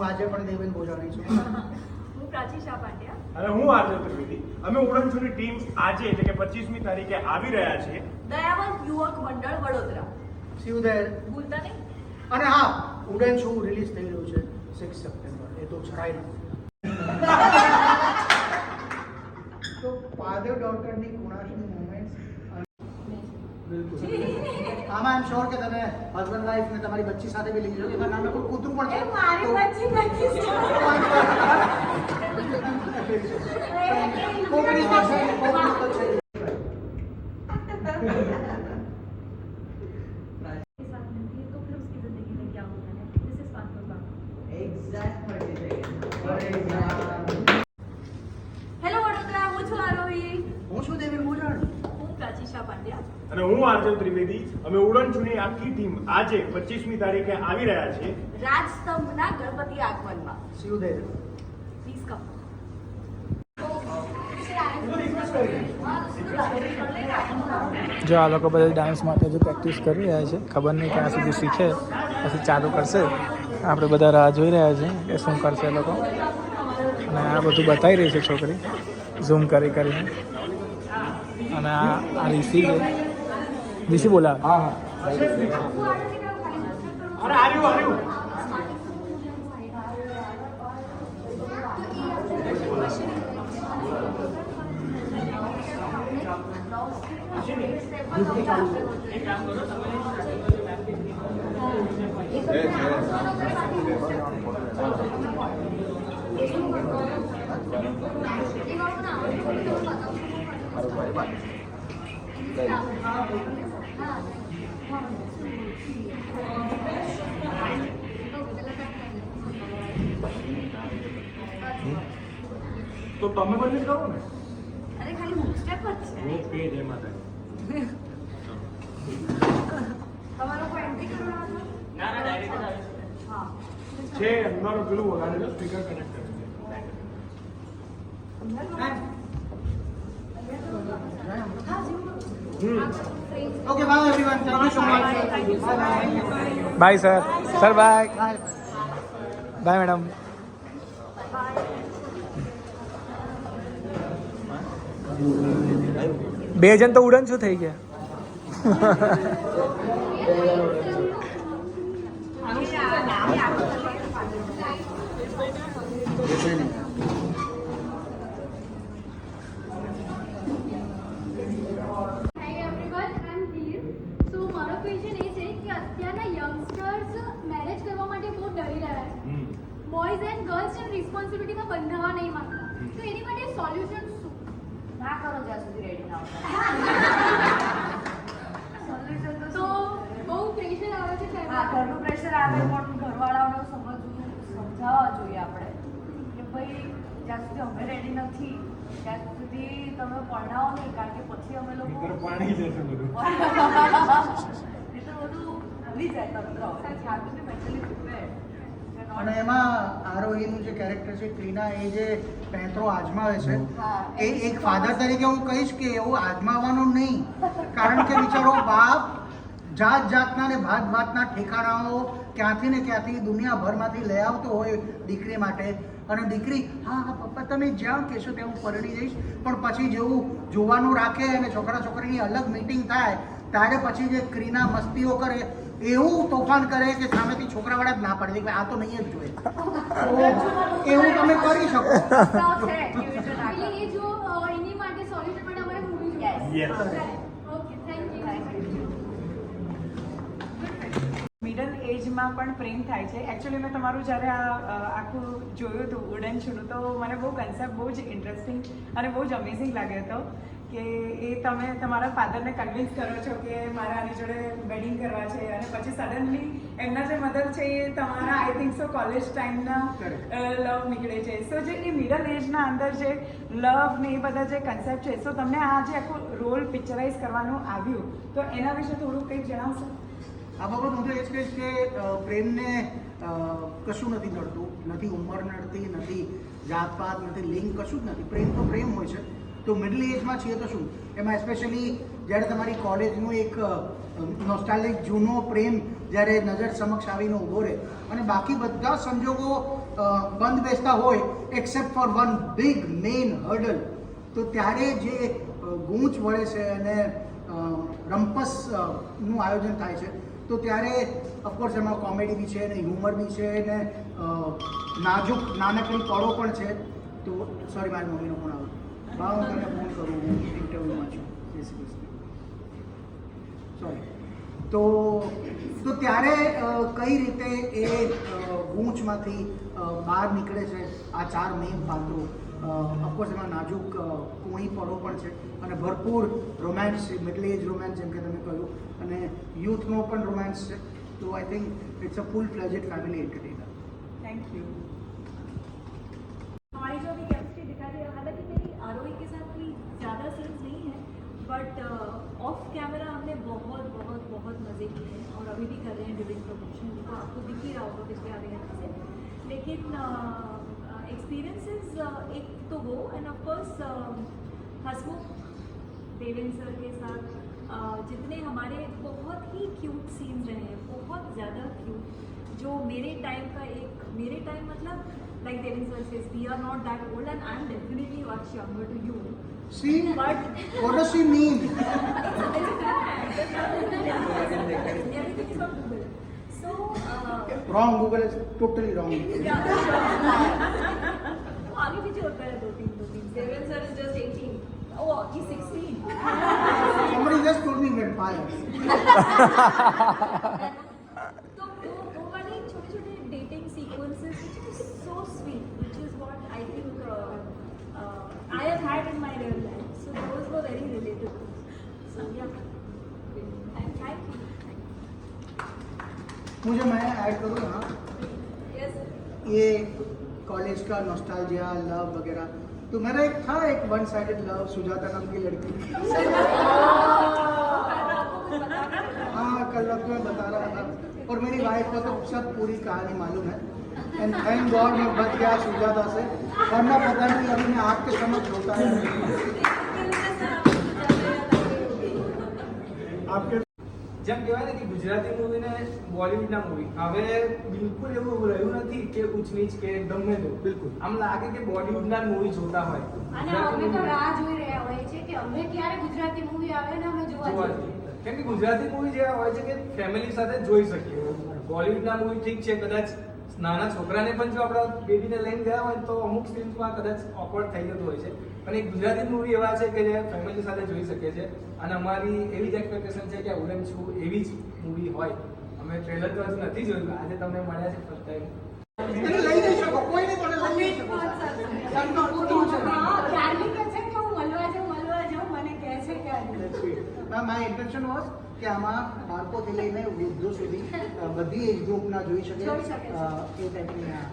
હું આજે પણ દેવેન બોજાણી છું. હું પ્રાચી શાહ પાંડ્યા અને હું આર્જવ ત્રિવેદી. અમે ઉડનછુની ટીમ આજે એટલે કે પચીસમી તારીખે આવી રહ્યા છીએ. દયાવંત યુવક મંડળ વડોદરા. શિવદય યુ ધેર ભૂલતા નહીં. અને હા ઉડન શો રિલીઝ થઈ રહ્યું છે સિક્સ સપ્ટેમ્બર એ તો છકાય નથી. તો ફાધર ડોટરની કુણાશની મોમેન્ટ્સ આમાં એમ શ્યોર કે તમે હસબન્ડ વાઈફ ને તમારી બચ્ચી સાથે બી લઈ જજો. એમાં કોઈ કૂતરું પણ છે? મારી બચ્ચી બચ્ચી આજે પચીસમી તારીખે આવી રહ્યા છે. રાજસ્તંભના ગણપતિ આગમનમાં. સી યુ પ્લીઝ કમ જો આ લોકો બધા ડાન્સ માટે જો પ્રેક્ટિસ કરી રહ્યા છે ખબર નહીં ક્યાં સુધી શીખે પછી ચાલુ કરશે. આપણે બધા રાહ જોઈ રહ્યા છે કે શું કરશે એ લોકો. અને આ બધું બતાવી રહી છે છોકરી. ઝૂમ કરી કરીને. અને આ આ ઋષિ છે. ઋષિ બોલા. હા હા. अरे आ रही हो आ रही हो एक काम करो समय તમે બંને કરો ને. અરે ખાલી હું સ્ટેપ જ છે. ઓકે જય માતા તમારો કોઈ એન્ટ્રી કરવાનો ના ના ડાયરેક્ટ હા. છે અંદર પેલું વગાડે છે સ્પીકર કનેક્ટ કરે છે. Okay bye everyone thank you so much bye bye sir sir bye bye madam બે જણ તો ઉડન શું થઈ ગયા હાય એવરીવન આઈ એમ ધીર સો મારો ક્વેશ્ચન એ છે કે અત્યારના યંગસ્ટર્સ મેરેજ કરવા માટે બહુ ડરી રહ્યા છે હમ બોયઝ એન્ડ ગર્લ્સ ને રિસ્પોન્સિબિલિટીમાં બંધાવા નહીં માંગતા તો એની માટે સોલ્યુશન શું ના કરો જ્યાં સુધી રેડી ના તો બહુ પ્રેશર આવે છે હા ઘરનું પ્રેશર આવે પણ ઘરવાળાઓને સમજવું સમજાવવા જોઈએ આપણે. કે ભાઈ જ્યાં સુધી અમે રેડી નથી ત્યાં સુધી તમે પરણાવો નહીં કારણ કે પછી અમે લોકો પાણી જશે બધું. એ તો બધું ભૂલી જાય તંત્ર સાચી mentally prepared. અને એમાં આરોહીનું જે કેરેક્ટર છે ક્રીના એ જે પેંતરો આજમાવે છે, એ એક ફાધર તરીકે હું કહીશ કે એવું આજમાવાનું નહીં. કારણ કે બિચારો બાપ જાત જાતના ને ભાત ભાતના ઠેકાણાઓ ક્યાંથી ને ક્યાંથી દુનિયાભરમાંથી લઈ આવતો હોય દીકરી માટે. અને દીકરી, હા હા, પપ્પા, તમે જ્યાં કહેશો ત્યાં હું પરણી જઈશ પણ પછી જેવું જોવાનું રાખે અને છોકરા છોકરીની અલગ મીટિંગ થાય, ત્યારે પછી જે ક્રીના મસ્તીઓ કરે એવું તોફાન કરે કે સામેથી છોકરાવાળા જ ના પડે. કે આ તો નહીં જ જોઈએ એવું તમે કરી શકો. મિડલ એજમાં પણ પ્રેમ થાય છે. એકચ્યુઅલી મેં તમારું જ્યારે આ આખું જોયું હતું, ઉડન છૂનું તો મને બહુ કન્સેપ્ટ બહુ જ ઇન્ટરેસ્ટિંગ અને બહુ જ અમેઝિંગ લાગ્યો હતો. કે એ તમે તમારા ફાધરને કન્વિન્સ કરો છો કે મારે આની જોડે વેડિંગ કરવા છે અને પછી સડનલી એમના જે મધર છે એ તમારા આઈ થિંક સો કોલેજ ટાઈમના લવ નીકળે છે. સો જે એ મિડલ એજના અંદર જે લવ ને એ બધા જે કન્સેપ્ટ છે સો તમને આ જે આખો રોલ પિક્ચરાઇઝ કરવાનું આવ્યું તો એના વિશે થોડું કંઈક જણાવશો? આ બાબત હું તો એ જ કહીશ કે પ્રેમને કશું નથી નડતું. નથી ઉંમર નડતી નથી જાતપાત નથી લિંગ કશું જ નથી. પ્રેમ તો પ્રેમ હોય છે. તો મિડલ એજમાં છીએ તો શું? એમાં સ્પેશિયલી જ્યારે તમારી કોલેજનું એક નોસ્ટાલિક જૂનો પ્રેમ જ્યારે નજર સમક્ષ આવીને ઊભો રહે. અને બાકી બધા સંજોગો બંધ બેસતા હોય except for one big main hurdle તો ત્યારે જે ગૂંચ વળે છે અને અ, રંપસ અ, નું આયોજન થાય છે તો ત્યારે ઓફકોર્સ એમાં કોમેડી બી છે ને હ્યુમર બી છે ને નાજુક નાનકડી પળો પણ છે. તો સોરી મારી મમ્મીનો ફોન આવ્યો બા હું ફોન કરું, હું ઇન્ટરવ્યુમાં છું, જય શ્રી સોરી તો તો ત્યારે કઈ રીતે એ ગૂંચમાંથી બહાર નીકળે છે? આ ચાર મેઇન પાત્રો. ઓફકોર્સ એમાં નાજુક કોણી પળો પણ છે અને ભરપૂર રોમેન્સ છે મિડલ એજ રોમેન્સ જેમ કે તમે કહ્યું. અને યુથનો પણ રોમેન્સ છે. તો I think it's a full fledged family entertainer thank you but off camera हमने बहुत बहुत बहुत मज़े किए हैं और अभी भी कर रहे हैं ड्यूरिंग प्रमोशन तो आपको दिख ही रहा होगा पिछले आधे घंटे से। लेकिन एक्सपीरियंसेस एक तो वो and of course Hasmukh Devendra sir के साथ। अ, जितने हमारे बहुत ही क्यूट सीन्स रहे हैं बहुत ज़्यादा क्यूट जो मेरे टाइम का एक मेरे टाइम मतलब like Devendra sir says we are not that old and I am definitely much younger to you see but what does she mean it's a fact everything is on google so uh, wrong google is totally wrong yeah sure वो आगे पीछे होता है दो तीन दो तीन Devendra sir is just 18 oh he's 16 somebody just told me vampire तो life so those were very relatable. So yeah. And thank you. मुझे मैं ऐड करूँ यहाँ? Yes ये कॉलेज का नॉस्टैल्जिया लव वगैरह। तो मेरा एक था एक वन साइडेड लव सुजाता नाम की लड़की। हाँ कल रात में बता रहा था। और मेरी वाइफ को तो सब पूरी कहानी मालूम है। एंड थैंक गॉड मैं बच गया सुजाता से वरना पता नहीं अभी मैं आपके समझ होता है આપકે જેમ કહેવાય ને કે ગુજરાતી મૂવી ને બોલિવૂડના મૂવી હવે બિલકુલ એવું રહ્યું નથી કે ઊંચ નીચ કે ગમે તો બિલકુલ આમ લાગે કે બોલિવૂડના મૂવી જોતા હોય અને અમે તો રાહ જોઈ રહ્યા હોઈએ છીએ કે અમે ક્યારે ગુજરાતી મૂવી આવે ને અમે જોવા જોવા જઈએ જઈએ. કેમ કે ગુજરાતી મૂવી જેવા હોય છે કે ફેમિલી સાથે જોઈ શકીએ બોલિવૂડના મૂવી ઠીક છે કદાચ નાના છોકરાને પણ જો આપણા બેબીને લઈને ગયા હોય તો અમુક સીન્સમાં કદાચ ઓકવર્ડ થઈ જતું હોય છે. પણ એક ગુજરાતી મૂવી એવા છે કે જે ફેમિલી સાથે જોઈ શકીએ છે અને અમારી એવી જ એક્સપેક્ટેશન છે કે ઉડન છું એવી જ મૂવી હોય. અમે ટ્રેલર તો હજુ નથી જોયું આજે તમને મળ્યા છે ફર્સ્ટ ટાઈમ લઈ જઈ શકો કોઈ નહીં લઈ જઈ શકો. એમનો પૂરું છે. હા ક્યારની કહે છે કે આમાં બાળકોથી લઈને વૃદ્ધો સુધી બધી એજ ગ્રુપના જોઈ શકે એ ટાઈપની આ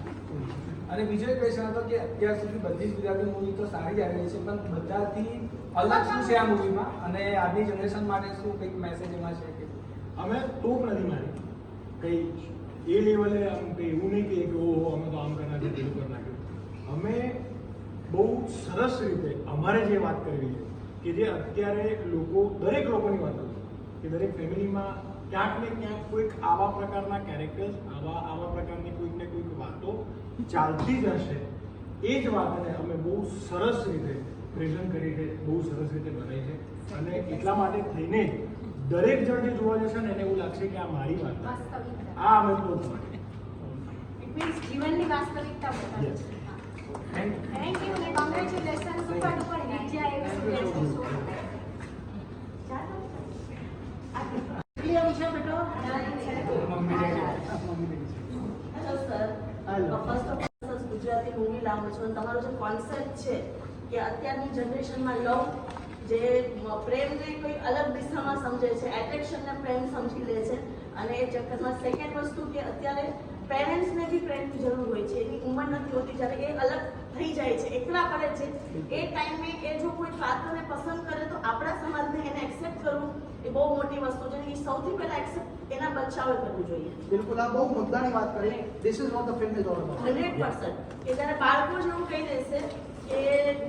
અને બીજો એક ક્વેશ્ચન હતો કે અત્યાર સુધી બધી જ ગુજરાતી મૂવી તો સારી જ આવી છે પણ બધાથી અલગ શું છે આ મૂવીમાં અને આજની જનરેશન માટે શું કંઈક મેસેજ એમાં છે કે? અમે ટોપ નથી મારી. કઈ એ લેવલે આમ કંઈ એવું નહીં કે કે ઓહો અમે તો આમ કરી નાખ્યું પેલું કરી નાખ્યું. અમે બહુ સરસ રીતે અમારે જે વાત કરવી છે કે જે અત્યારે લોકો દરેક લોકોની વાત કરું કે દરેક ફેમિલીમાં ક્યાંક ને ક્યાંક કોઈક આવા પ્રકારના કેરેક્ટર્સ આવા આવા પ્રકારની કોઈક ને કોઈક વાતો ચાલતી જ હશે. એ જ વાતને અમે બહુ સરસ રીતે પ્રેઝન્ટ કરી છે બહુ સરસ રીતે બનાવી છે. અને એટલા માટે થઈને દરેક જણ જે જોવા જશે ને એને એવું લાગશે કે આ મારી વાત છે. આ અમે તો માટે. જીવનની વાસ્તવિકતા બતાવે Yes. છે thank you congratulation super duper hit જાય એવું શુભેચ્છા ચાલો કેટલી આવી છે બેટા મમ્મી ડેડી છે. Hello sir Hello. First of all સરસ ગુજરાતી લાવો છો. તમારો જે કોન્સેપ્ટ છે કે અત્યારની જનરેશનમાં લવ જે પ્રેમને કોઈ અલગ દિશામાં સમજે છે એટ્રેક્શનને પ્રેમ સમજી લે છે. અને એ ચક્કરમાં સેકન્ડ વસ્તુ કે અત્યારે પેરેન્ટ્સને બી પ્રેમની જરૂર હોય છે. એની નથી હોતી જ્યારે એ અલગ થઈ જાય છે એકલા પડે છે. એ ટાઈમે એ જો કોઈ પાત્રને પસંદ કરે તો આપણા સમાજને એને એક્સેપ્ટ કરવું એ બહુ મોટી વસ્તુ છે એ સૌથી પહેલા એક્સેપ્ટ એના બચાવે કરવું જોઈએ. બિલકુલ આ બહુ મુદ્દાની વાત કરી. This is what the film is all about hundred percent. કે જ્યારે બાળકો જ એવું કહી દેશે કે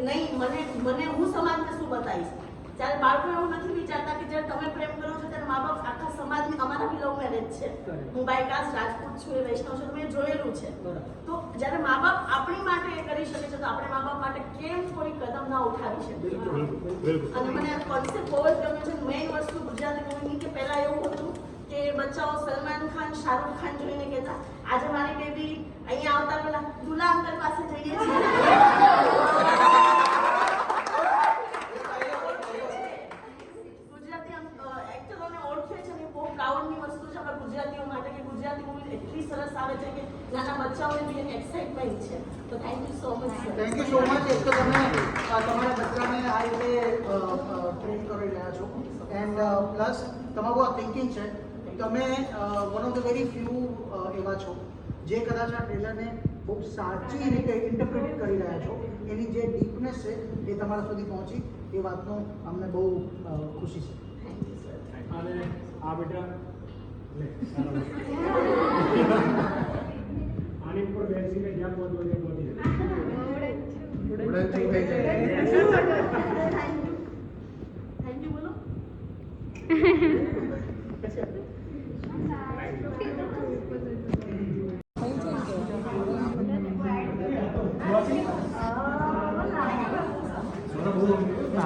નહીં મને મને હું સમાજને શું બતાવીશ? ત્યારે બાળકો એવું નથી વિચારતા કે જ્યારે તમે પ્રેમ કરો છો ત્યારે મા બાપ આખા સમાજની અમારા બી લવ મેરેજ છે. હું બાયકાસ રાજપૂત છું એ વૈષ્ણવ છું મેં જોયેલું છે. તો જ્યારે મા બાપ આપણી માટે એ કરી શકે છે તો આપણે મા બાપ માટે કેમ થોડી કદમ ના ઉઠાવી શકીએ? અને મને આ કોન્સેપ્ટ બહુ જ ગમ્યો છે. મેઇન વસ્તુ ગુજરાતી મૂવીની કે પહેલા એવું હતું કે બચ્ચાઓ સલમાન ખાન શાહરુખ ખાન જોઈને કહેતા આજે મારી બેબી અહીંયા આવતા પહેલા દુલા અંકલ પાસે જઈએ છીએ ગુજરાતી એક્ટરોને ઓળખે છે ને એ બહુ પ્રાઉડની વસ્તુ છે આપણા ગુજરાતીઓ માટે કે ગુજરાતી મૂવી એટલી સરસ આવે છે કે નાના બચ્ચાઓને બી એની એક્સાઇટમેન્ટ છે તો thank you so much sir thank you so much એક તો તમે અ, તમારા બચ્ચાને આ રીતે ટ્રેન કરી રહ્યા છો એન્ડ પ્લસ તમારું આ થિંકિંગ છે તમે one of the very few એવા છો જે કદાચ આ ટ્રેલરને બહુ સાચી રીતે ઇન્ટરપ્રિટ કરી રહ્યા છો. એની જે ડીપનેસ છે એ તમારા સુધી પહોંચી એ વાતનો અમને બહુ ખુશી છે. થેન્ક યુ સર અને આ બેટા. આની ઉપર બેસીને જ્યાં પહોંચવો ત્યાં પહોંચી જાય થેન્ક યુ બોલો આ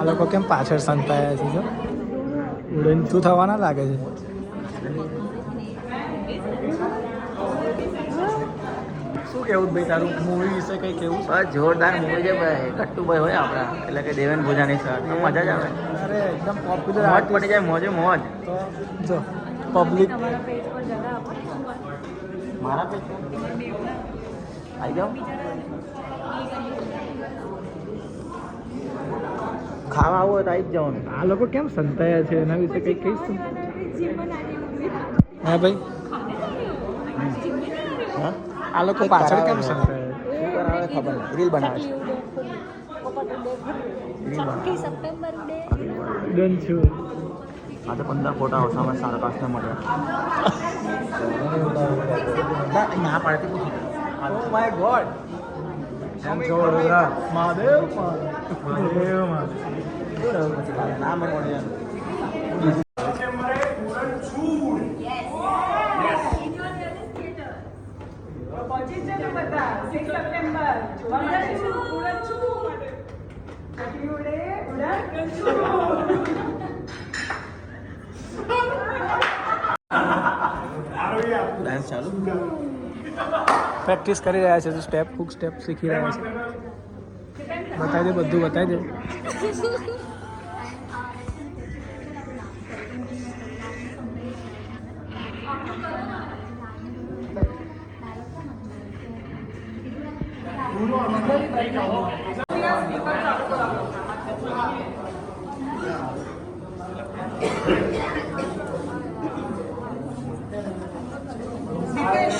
લોકો કેમ પાછળ સંતાયા છે જો ઉડનતું થવાના લાગે છે શું કેવું ભાઈ તારું? મૂવી વિશે કંઈ કેવું છે બસ જોરદાર મૂવી છે ભાઈ. કટ્ટુભાઈ હોય આપણા. એટલે કે દેવેન ભોજાની સર મજા જ આવે. અરે એકદમ પોપ્યુલર મોજ પડી જાય મોજે મોજ. તો જો પબ્લિક મારા પેજ આવી જાઓ. ખાવા આવો હોય તો આવી જ જવાનું. આ લોકો કેમ સંતાયા છે? એના વિશે કંઈ કહીશું હા ભાઈ. આ લોકો પાછળ કેમ સંતાયા શું કરાવે ખબર નહીં. રીલ બનાવે છે. ડન છું. આ તો પંદર ફોટા અમે સાડા પાંચને મળ્યા ના ના પાડતી ઓ માય ગોડ એમ છો વડોદરા મહાદેવ મહાદેવ મહાદેવ. નામ મળ્યા પહોંચી જ જજો બધા સિક્સ સપ્ટેમ્બર જોવા માટે ઉડન છું ચકલી ઉડે ઉડન છું ડાન્સ ચાલુ પ્રેક્ટિસ કરી રહ્યા છે તો સ્ટેપ હુક સ્ટેપ શીખી રહ્યા છે બતાવી દે બધું બતાવી દે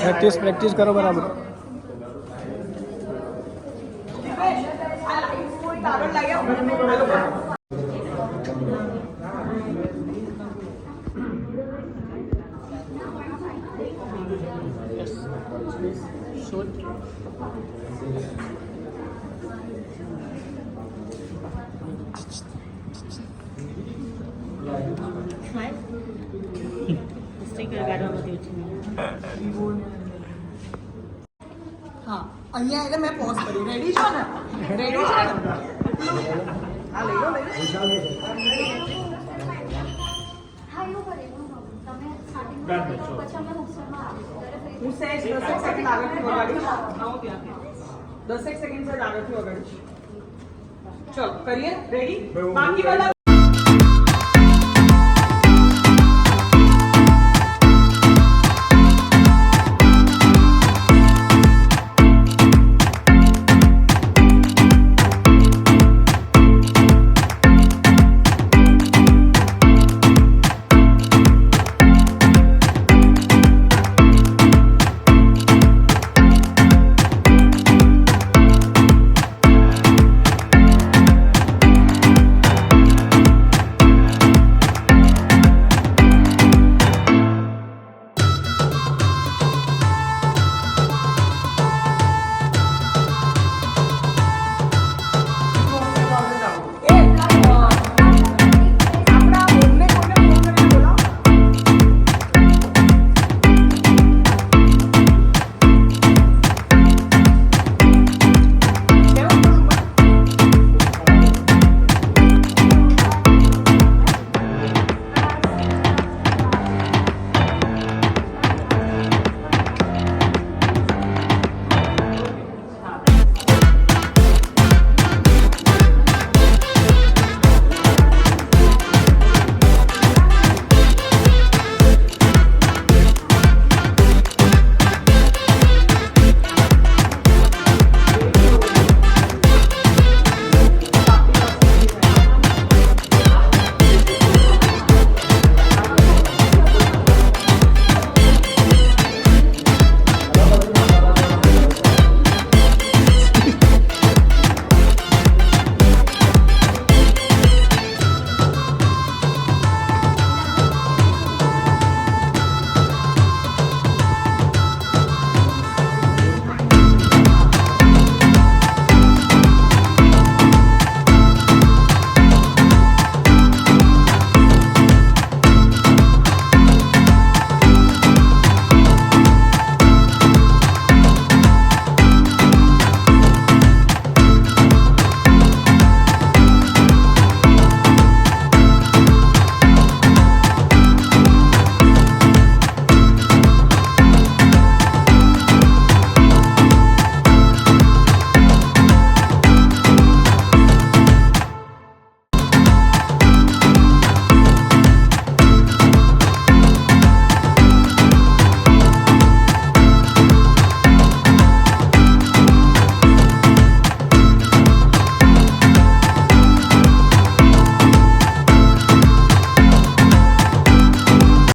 પ્રેક્ટિસ પ્રેક્ટિસ કરો બરાબર હા અહીંયા એટલે મેં પોઝ કરી રેડી છો ને રેડી છો ને હા લઈ લો લઈ લો હા એવું કરે એવું ન તમે સ્ટાર્ટિંગમાં પછી અમે હોસ્ટેલમાં આવીશું હું સહેજ દસેક સેકન્ડ આગળથી વગાડીશ આવું ત્યાં દસેક સેકન્ડ સહેજ આગળથી વગાડીશ ચલો કરીએ રેડી બાકી બધા